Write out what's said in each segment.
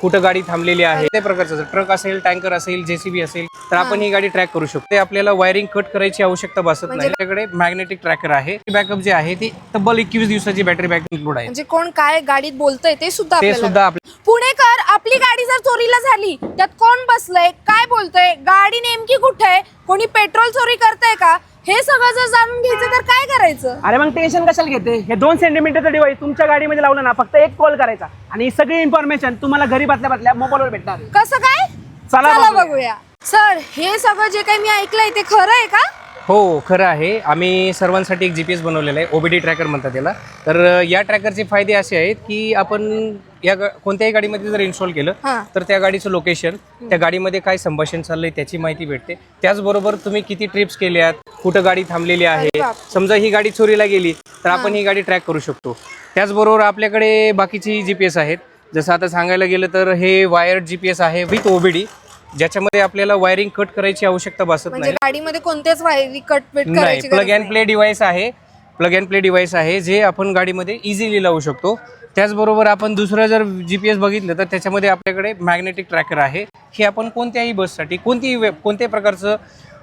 कुठं गाडी थांबलेली आहे ते प्रकारचं ट्रक असेल टँकर असेल जेसीबी असेल तर आपण ही गाडी ट्रॅक करू शकतो. ते आपल्याला वायरिंग कट करायची आवश्यकता भासत नाही. त्याकडे मॅग्नेटिक ट्रॅकर आहे. बॅकअप जे आहे ती तब्बल एकवीस दिवसाची बॅटरी बॅकअप इन्क्लूड आहे. म्हणजे कोण काय गाडीत बोलतंय ते सुद्धा ते सुद्धा पुणेकर आपली गाडी जर चोरीला झाली त्यात कोण बसलंय काय बोलतोय गाडी नेमकी कुठे आहे? कोणी पेट्रोल चोरी करतंय का? हे सगळं जर जाणून घ्यायचं तर काय करायचं? अरे मग टेन्शन कशाला घेते? हे दोन सेंटीमीटरचं डिवाइस तुमच्या गाडीमध्ये लावलं ना फक्त एक कॉल करायचा. आणि ही सगळी इन्फॉर्मेशन तुम्हाला घरी बसल्या बसल्या मोबाईलवर भेटणार. कसं काय? चला चला बघूया. बघूया. सर हे सगळं जे काही मी ऐकलंय ते खरं आहे का? हो खरं आहे. आम्ही सर्वांसाठी एक जी पी एस बनवलेला आहे. ओबीडी ट्रॅकर म्हणतात त्याला तर अ, या ट्रॅकरचे फायदे असे आहेत की आपण या गा- कोणत्याही गाडीमध्ये जर इन्स्टॉल केलं हां. तर त्या गाडीचं लोकेशन त्या गाडीमध्ये काय संभाषण चाललंय त्याची माहिती भेटते. त्याचबरोबर तुम्ही किती ट्रिप्स केल्यात कुठं गाडी थांबलेली आहे. समजा ही गाडी चोरीला गेली तर आपण ही. गाडी ट्रॅक करू शकतो. त्याचबरोबर आपल्याकडे बाकीची जी पी एस आहेत. जसं आता सांगायला गेलं तर हे वायर्ड जी पी एस आहे विथ ओबीडी ज्याच्यामध्ये आपल्याला वायरिंग कट करायची आवश्यकता भासत म्हणजे नाही. गाडीमध्ये कोणतेच वायरी कट वेट नाही करायची प्लग गरज अँड नाही. प्ले डिव्हाइस आहे. प्लग अँड प्ले डिव्हाइस आहे जे आपण गाडीमध्ये इझिली लावू शकतो. त्याचबरोबर आपण दुसरं जर जी पी एस बघितलं तर त्याच्यामध्ये आपल्याकडे मॅग्नेटिक ट्रॅकर आहे. हे आपण कोणत्याही बससाठी कोणतीही वे- कोणत्याही प्रकारचं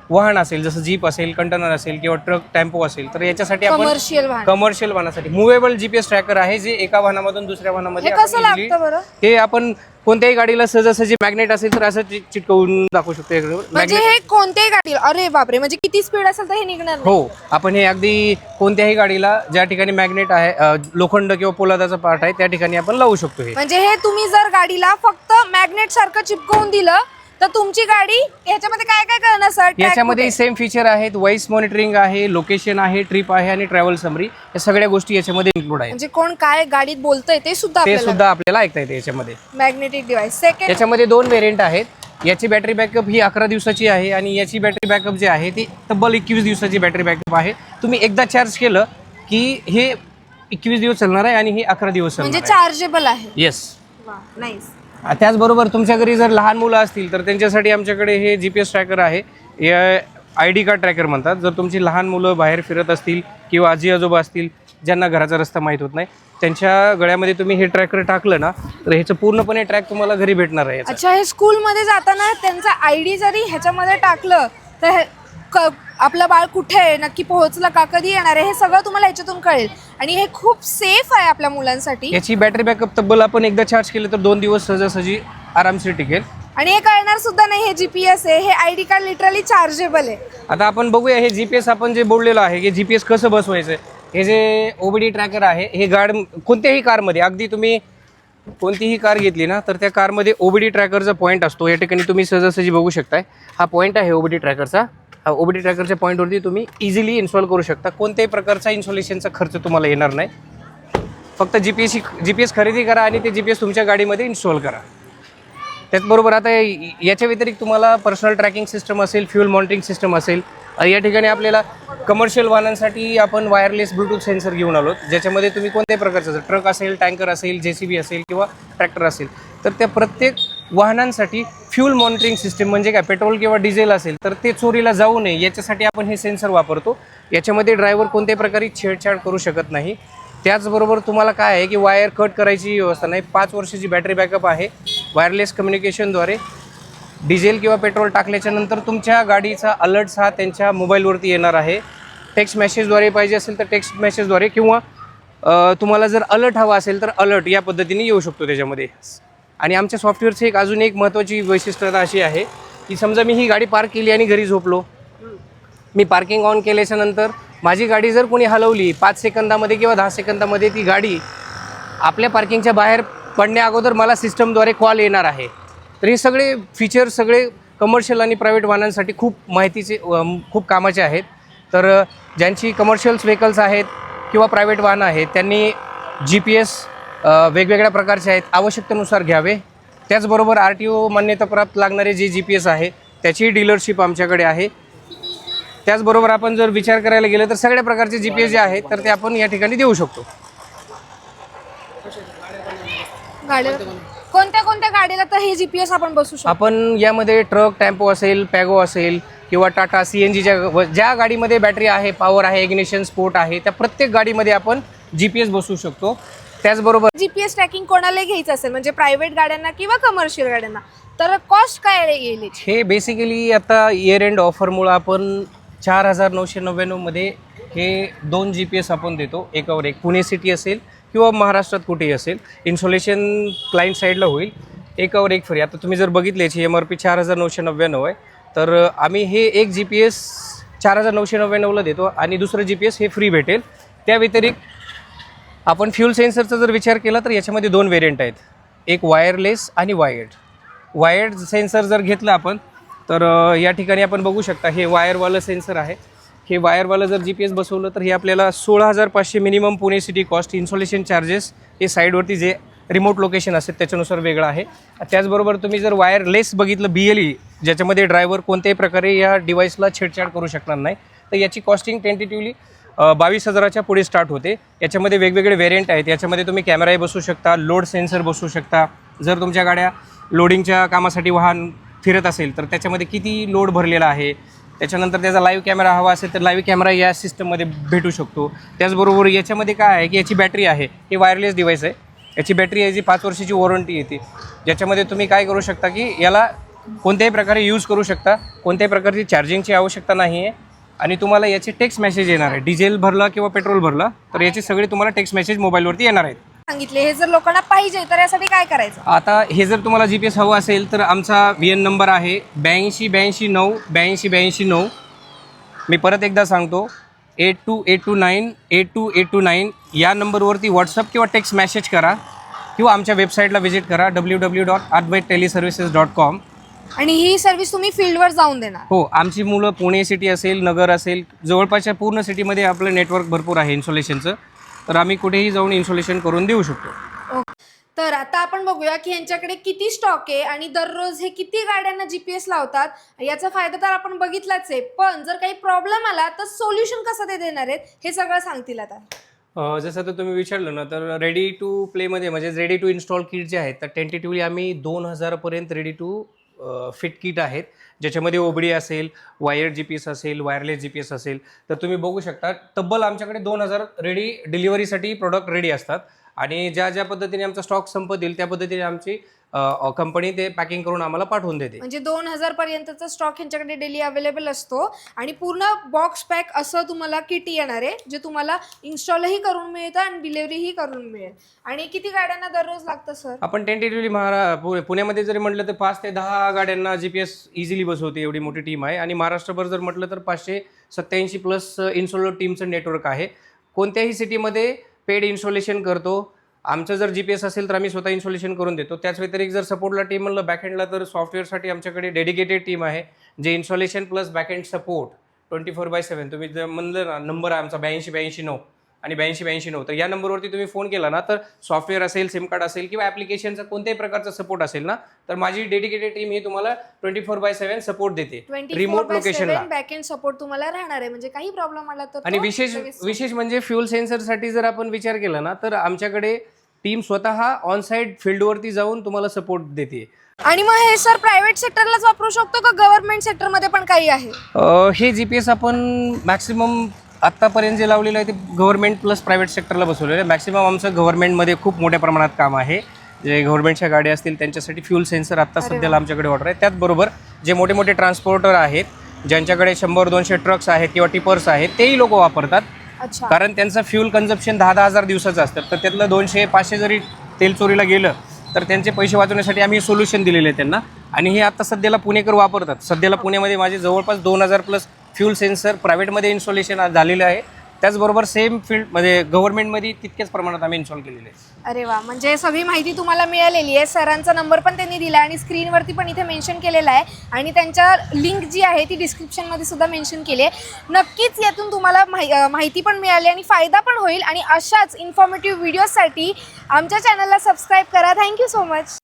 वाहन असेल जसं जीप असेल कंटेनर असेल किंवा ट्रक टेम्पो असेल तर याच्यासाठी आपण कमर्शियल वाहन. कमर्शियल वाहनासाठी. मुव्हेबल जीपीएस ट्रॅकर आहे जे एका वाहनामधून दुसऱ्या हे वाहनामध्ये कसं आपण easily- लागतं बरं? हे आपण कोणत्याही गाडीला सहजासहजी मॅग्नेट असेल तर असं चि- चिटकवून दाखवू शकतो. म्हणजे Magnet- हे कोणत्याही गाडी अरे बापरे म्हणजे किती स्पीड असेल तर हे निघणार नाही हो आपण हे अगदी कोणत्याही गाडीला ज्या ठिकाणी मॅग्नेट आहे अ, लोखंड किंवा पोलादाचा पार्ट आहे त्या ठिकाणी आपण लावू शकतो हे म्हणजे हे तुम्ही जर गाडीला फक्त मॅग्नेट सारखं चिपकवून दिलं तर तुमची गाडी याच्यामध्ये काय काय करणार सर याच्यामध्ये? सेम फीचर आहेत वॉइस मॉनिटरिंग आहे लोकेशन आहे ट्रिप आहे आणि ट्रॅव्हल समरी या सगळ्या गोष्टी याच्यामध्ये इन्क्लूड आहेत. म्हणजे कोण काय गाडीत बोलतंय ते सुद्धा ते सुद्धा आपल्याला ऐकता येते याच्यामध्ये. मॅग्नेटिक डिव्हाइस सेकंड याच्यामध्ये दोन व्हेरियंट आहेत. याची बॅटरी बॅकअप ही अकरा दिवसाची आहे आणि याची बॅटरी बॅकअप जी आहे ती तब्बल एकवीस दिवसाची बॅटरी बॅकअप आहे. तुम्ही एकदा चार्ज केलं की हे एकवीस दिवस चालणार आहे आणि हे अकरा दिवस म्हणजे आहे. चार्जेबल आहे. येस नाईस त्याचबरोबर तुमच्या घरी जर लहान मुलं असतील तर त्यांच्यासाठी आमच्याकडे हे जी पी एस ट्रॅकर आहे आय डी कार्ड ट्रॅकर म्हणतात जर तुमची लहान मुलं बाहेर फिरत असतील किंवा आजी आजोबा असतील ज्यांना घराचा रस्ता माहीत होत नाही त्यांच्या गळ्यामध्ये तुम्ही हे ट्रॅकर टाकलं ना तर ह्याचं पूर्णपणे ट्रॅक तुम्हाला घरी भेटणार आहे याचा. अच्छा हे स्कूलमध्ये जाताना त्यांचा आयडी जरी ह्याच्यामध्ये टाकलं तर हे क- आपलं बाळ कुठे आहे? नक्की पोहोचलं का? कधी येणार आहे? हे सगळं तुम्हाला ह्याच्यातून कळेल. आणि हे खूप सेफ आहे आपल्या मुलांसाठी. याची बॅटरी बॅकअप तब्बल आपण एकदा चार्ज केलं तर दोन दिवस सहजासहजी आरामशीर टिकेल. आणि हे कळणार सुद्धा नाही हे जीपीएस आहे. हे आयडी कार्ड लिटरली चार्जेबल आहे. आता आपण बघूया हे जी पी एस आपण जे बोललेलं आहे की जी पी एस कसं बसवायचं? हे जे ओबीडी ट्रॅकर आहे हे गाड कोणत्याही कारमध्ये अगदी तुम्ही कोणतीही कार घेतली ना तर त्या कारमध्ये ओबीडी ट्रॅकरचा पॉईंट असतो. या ठिकाणी तुम्ही सहजासहजी बघू शकताय. हा पॉईंट आहे ओबीडी ट्रॅकरचा हा ट्रॅकरच्या पॉईंटवरती तुम्ही इझिली इन्स्टॉल करू शकता. कोणत्याही प्रकारचा इन्स्टॉलेशनचा खर्च तुम्हाला येणार नाही. फक्त G P S G P S खरेदी करा आणि ते जी पी एस तुमच्या गाडीमध्ये इन्स्टॉल करा. त्याचबरोबर आता याच्या व्यतिरिक्त तुम्हाला पर्सनल ट्रॅकिंग सिस्टम असेल फ्युल मॉनिटरिंग सिस्टम असेल या ठिकाणी आपल्याला कमर्शियल वाहनांसाठी आपण वायरलेस ब्लूटूथ सेन्सर घेऊन आलो. ज्याच्यामध्ये तुम्ही कोणत्याही प्रकारचं ट्रक असेल टँकर असेल जे सी बी असेल किंवा ट्रॅक्टर असेल तर त्या प्रत्येक वाहनांसाठी फ्युल मॉनिटरिंग सिस्टीम म्हणजे काय पेट्रोल किंवा डिझेल असेल तर ते चोरीला जाऊ नये. याच्यासाठी आपण हे सेन्सर वापरतो. याच्यामध्ये ड्रायव्हर कोणत्याही प्रकारे छेडछाड करू शकत नाही. त्याचबरोबर तुम्हाला काय आहे की वायर कट करायची व्यवस्था नाही. पाच वर्षाची बॅटरी बॅकअप आहे वायरलेस कम्युनिकेशनद्वारे. डिझेल किंवा पेट्रोल टाकल्याच्या नंतर तुमच्या गाडीचा अलर्ट्स हा त्यांच्या मोबाईलवरती येणार आहे. टेक्स्ट मेसेजद्वारे पाहिजे असेल तर टेक्स्ट मेसेजद्वारे किंवा तुम्हाला जर अलर्ट हवा असेल तर अलर्ट या पद्धतीने येऊ शकतो त्याच्यामध्ये. आणि आमच्या सॉफ्टवेअरचं एक अजून एक महत्त्वाची वैशिष्ट्यता अशी आहे की समजा मी ही गाडी पार्क केली आणि घरी झोपलो. मी पार्किंग ऑन केल्याच्यानंतर माझी गाडी जर कोणी हलवली पाच सेकंदामध्ये किंवा दहा सेकंदामध्ये ती गाडी आपल्या पार्किंगच्या बाहेर पडण्या अगोदर मला सिस्टमद्वारे कॉल येणार आहे. तर हे सगळे फीचर्स सगळे कमर्शियल आणि प्रायव्हेट वाहनांसाठी खूप माहितीचे खूप कामाचे आहेत. तर ज्यांची कमर्शियल्स व्हेकल्स आहेत किंवा प्रायव्हेट वाहनं आहेत त्यांनी जी पी एस वेगवेगळ्या प्रकारचे आहेत. आवश्यकतेनुसार घ्यावे. त्याचबरोबर आर टी ओ मान्यताप्राप्त लागणारे जे जी पी एस आहे त्याची डीलरशिप आमच्याकडे आहे. त्याचबरोबर आपण जर विचार करायला गेलं तर सगळ्या प्रकारचे जी पी एस जे आहेत तर ते आपण या ठिकाणी देऊ शकतो. गाडीला कोणत्या कोणत्या गाडीला तर हे जीपीएस आपण बसू शकतो? आपण यामध्ये ट्रक टेम्पो असेल पॅगो असेल किंवा टाटा सी एन जीच्या व- ज्या गाडीमध्ये बॅटरी आहे पॉवर आहे इग्निशन स्पोर्ट आहे त्या प्रत्येक गाडीमध्ये आपण जी पी एस बसवू शकतो. त्याचबरोबर जीपीएस ट्रॅकिंग कोणाला घ्यायचं असेल म्हणजे प्रायव्हेट गाड्यांना किंवा कमर्शियल गाड्यांना तर कॉस्ट काय येईल? हे बेसिकली आता इयर एंड ऑफरमुळं आपण चार हजार नऊशे नव्याण्णवमध्ये हे दोन जी पी एस आपण देतो. एकावर एक पुणे सिटी असेल किंवा महाराष्ट्रात कुठेही असेल. इन्सोलेशन क्लायंट साईडला होईल. एकावर एक फ्री आता तुम्ही जर बघितले याची एम आर पी चार हजार नऊशे नव्याण्णव आहे. तर आम्ही हे एक जी पी एस चार हजार नऊशे नव्याण्णवला देतो आणि दुसरं जी पी एस हे फ्री भेटेल. त्या व्यतिरिक्त आपण फ्यूल सेन्सरचा जर विचार केला तर याच्यामध्ये दोन व्हेरियंट आहेत. एक वायरलेस आणि वायर्ड वायर्ड सेन्सर जर घेतलं आपण तर या ठिकाणी आपण बघू शकता हे वायरवालं सेन्सर आहे. हे वायरवालं जर जी पी एस बसवलं तर हे आपल्याला सोळा हजार पाचशे minimum Pune city cost installation charges हे साईडवरती जे रिमोट लोकेशन असेल त्याच्यानुसार वेगळं आहे. त्याचबरोबर तुम्ही जर वायरलेस बघितलं बी एल ई ज्याच्यामध्ये ड्रायव्हर कोणत्याही प्रकारे या डिव्हाइसला छेडछाड करू शकणार नाही तर याची कॉस्टिंग टेंटेटिव्हली बावीस हजाराच्या पुढे स्टार्ट होते. याच्यामध्ये वेगवेगळे व्हेरियंट आहेत. याच्यामध्ये तुम्ही कॅमेराही बसू शकता लोड सेन्सर बसू शकता. जर तुमच्या गाड्या लोडिंगच्या कामासाठी वाहन फिरत असेल तर त्याच्यामध्ये किती लोड भरलेला आहे? त्याच्यानंतर त्याचा लाईव्ह कॅमेरा हवा असेल तर लाईव्ह कॅमेरा या सिस्टममध्ये भेटू शकतो. त्याचबरोबर याच्यामध्ये काय आहे की याची बॅटरी आहे. ही वायरलेस डिव्हाइस आहे. याची बॅटरी आहे जी पाच वर्षाची वॉरंटी येते. ज्याच्यामध्ये तुम्ही काय करू शकता की याला कोणत्याही प्रकारे यूज करू शकता. कोणत्याही प्रकारची चार्जिंगची आवश्यकता नाही आहे आणि तुम्हाला याचे टेक्स्ट मेसेज येणार आहे. डिझेल भरला किंवा पेट्रोल भरला तर याचे सगळे तुम्हाला टेक्स्ट मेसेज मोबाईलवरती येणार आहेत. सांगितले हे जर लोकांना पाहिजे तर यासाठी काय करायचं? आता हे जर तुम्हाला जी पी एस हवं असेल तर आमचा व्ही एन नंबर आहे ब्याऐंशी ब्याऐंशी नऊ ब्याऐंशी ब्याऐंशी नऊ. मी परत एकदा सांगतो eight two eight two nine eight two eight two nine या नंबरवरती व्हॉट्सअप किंवा टेक्स्ट मेसेज करा किंवा आमच्या वेबसाईटला व्हिजिट करा W W dot Advait teleservices dot com आणि ही सर्व्हिस तुम्ही फील्डवर जाऊन देणार. हो आमची मुलं पुणे सिटी असेल नगर असेल जवळपासच्या पूर्ण सिटीमध्ये आपलं नेटवर्क भरपूर आहे इन्सोलेशनचं तर आम्ही कुठेही जाऊन इन्सोलेशन करून देऊ शकतो. तर आता आपण बघूया की यांच्याकडे किती स्टॉक आहे आणि दररोज हे किती गाड्यांना जीपीएस लावतात. याचा फायदा तर आपण बघितलाच आहे. पण जर काही प्रॉब्लेम आला तर सोल्युशन कसं ते देणार आहेत हे सगळं सांगतील आता. अ, जसं आता तुम्ही विचारलं ना तर रेडी टू प्लेमध्ये म्हणजे रेडी टू इन्स्टॉल किट जे आहेत तर टेंटेटिव्हली आम्ही दोन हजारापर्यंत रेडी टू फिट किट आहेत. ज्याच्यामध्ये ओबडी असेल वायर जी पी एस असेल वायरलेस जी पी एस असेल. तर तुम्ही बघू शकता तब्बल आमच्याकडे दोन हजार रेडी डिलिव्हरीसाठी प्रोडक्ट रेडी असतात. आणि ज्या ज्या पद्धतीने आमचा स्टॉक संपत येईल त्या पद्धतीने आमची कंपनी ते पॅकिंग करून आम्हाला पाठवून देते. म्हणजे दोन हजार पर्यंतचा स्टॉक यांच्याकडे डेली अवेलेबल असतो आणि पूर्ण बॉक्स पॅक असं तुम्हाला किट येणार आहे जे तुम्हाला इन्स्टॉलही करून मिळतं आणि डिलिव्हरीही करून मिळेल. आणि किती गाड्यांना दररोज लागतं सर? आपण टेंटेटिव्हली महारा पु- पुण्यामध्ये जरी म्हटलं तर पाच ते दहा गाड्यांना जी पी एस इझिली बसवते एवढी मोठी टीम आहे. आणि महाराष्ट्रभर जर म्हटलं तर पाचशे सत्याऐंशी प्लस इन्सोलर टीमचं नेटवर्क आहे. कोणत्याही सिटीमध्ये पेड इन्स्टॉलेशन करतो. आमचं जर जी पी एस असेल तर आम्ही स्वतः इन्स्टॉलेशन करून देतो. त्याच व्यतिरिक्त जर सपोर्टला टीम म्हणलं बॅकहँडला तर सॉफ्टवेअरसाठी आमच्याकडे डेडिकेटेड टीम आहे जे installation plus backhand support twenty four by seven तुम्ही जर म्हणलं ना नंबर आहे आमचा ब्याऐंशी ब्याऐंशी नऊ. आणि ब्याऐंशी ब्याऐंशी नऊ तर या नंबरवरती तुम्ही फोन केला ना तर सॉफ्टवेअर असेल सिम कार्ड असेल किंवा ॲप्लिकेशनचा कोणत्याही प्रकारचा सपोर्ट असेल ना तर माझी डेडिकेटेड टीम ही तुम्हाला twenty four by seven support देते. रिमोट लोकेशनला बॅक एंड सपोर्ट तुम्हाला राहणार आहे. म्हणजे काही प्रॉब्लेम आला तर आणि विशेष विशेष म्हणजे फ्युल सेन्सरसाठी जर आपण विचार केला ना तर आमच्याकडे टीम स्वतः ऑन साईड फील्डवरती जाऊन तुम्हाला सपोर्ट देते. आणि मग हे सर प्रायव्हेट सेक्टरलाच वापरू शकतो का? गव्हर्नमेंट सेक्टरमध्ये पण काही आहे? हे जी पी एस आपण मॅक्सिमम आत्तापर्यंत जे लावलेलं आहे ते गव्हर्नमेंट प्लस प्रायव्हेट सेक्टरला बसवलेलं आहे. मॅक्सिमम आमचं गव्हर्नमेंटमध्ये खूप मोठ्या प्रमाणात काम आहे. जे गव्हर्नमेंटच्या गाड्या असतील त्यांच्यासाठी फ्यूल सेन्सर आत्ता सध्याला आमच्याकडे ऑर्डर आहे. त्याचबरोबर जे मोठे मोठे ट्रान्सपोर्टर आहेत ज्यांच्याकडे शंभर दोनशे ट्रक्स आहेत किंवा टिपर्स आहेत तेही लोक वापरतात. कारण त्यांचं फ्यूल कन्झप्शन दहा दहा हजार दिवसाचं असतं. तर त्यातलं दोनशे पाचशे जरी तेल चोरीला गेलं तर त्यांचे पैसे वाचवण्यासाठी आम्ही सोल्युशन दिलेले आहे त्यांना. आणि हे आता सध्याला पुणेकर वापरतात. सध्याला पुण्यामध्ये माझे जवळपास दोन हजार प्लस फ्यूल सेन्सर प्रायव्हेटमध्ये इन्स्टॉलेशन झालेलं आहे. त्याचबरोबर सेम फील्ड म्हणजे गव्हर्नमेंटमध्ये तितक्याच प्रमाणात आम्ही इन्स्टॉल केलेले आहे अरे वा म्हणजे सगळी माहिती तुम्हाला मिळालेली आहे. सरांचा नंबर पण त्यांनी दिला आणि स्क्रीनवरती पण इथे मेन्शन केलेला आहे. आणि त्यांच्या लिंक जी आहे ती डिस्क्रिप्शनमध्ये सुद्धा मेन्शन केली आहे. नक्कीच यातून तुम्हाला माहि अं, माहिती पण मिळाली आणि फायदा पण होईल. आणि अशाच इन्फॉर्मेटिव्ह व्हिडिओजसाठी आमच्या चॅनलला सबस्क्राईब करा. Thank you so much